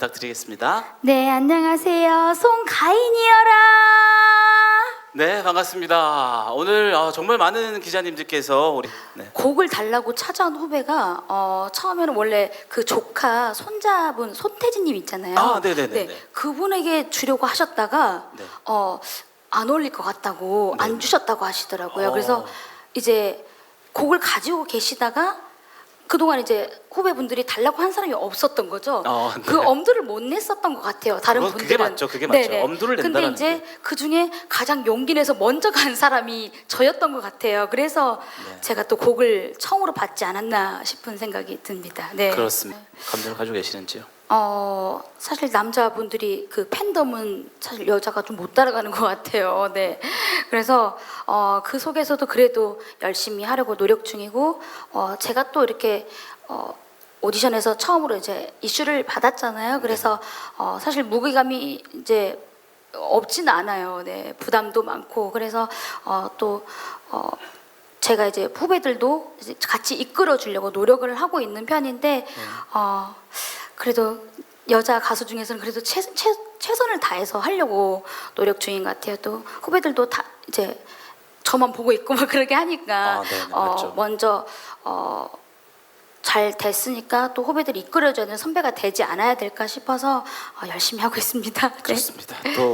부탁드리겠습니다. 네, 안녕하세요. 송가인이여라. 네, 반갑습니다. 오늘 아, 정말 많은 기자님들께서 우리 네. 곡을 달라고 찾아온 후배가 어, 처음에는 원래 그 조카 손자분 손태진님 있잖아요. 아, 네네네네. 네, 그분에게 주려고 하셨다가 네. 어, 안 어울릴 것 같다고 네네. 안 주셨다고 하시더라고요. 어. 그래서 이제 곡을 가지고 계시다가 그동안 이제 후배 분들이 달라고 한 사람이 없었던 거죠. 어, 네. 그 엄두를 못 냈었던 것 같아요. 다른 그거- 그게 분들은. 맞죠, 그게 맞죠. 네네. 엄두를 근데 낸다는 이제 그 중에 가장 용기 내서 먼저 간 사람이 저였던 것 같아요. 그래서 네. 제가 또 곡을 처음으로 받지 않았나 싶은 생각이 듭니다. 네. 그렇습니다. 감정을 가지고 계시는지요? 어 사실 남자분들이 그 팬덤은 사실 여자가 좀 못 따라가는 것 같아요. 네. 그래서 어, 그 속에서도 그래도 열심히 하려고 노력 중이고 어, 제가 또 이렇게 어, 오디션에서 처음으로 이제 이슈를 받았잖아요. 그래서 어, 사실 무게감이 이제 없지는 않아요. 네. 부담도 많고 그래서 어, 또 어, 제가 이제 후배들도 이제 같이 이끌어 주려고 노력을 하고 있는 편인데 어, 그래도 여자 가수 중에서는 그래도 최, 최, 최선을 다해서 하려고 노력 중인 것 같아요. 또 후배들도 다 이제 저만 보고 있고 막 그러게 하니까 아, 네네, 어, 맞죠. 먼저 어, 잘 됐으니까 또 후배들 이끌어줘야 되는 선배가 되지 않아야 될까 싶어서 어, 열심히 하고 있습니다. 네. 그렇습니다. 또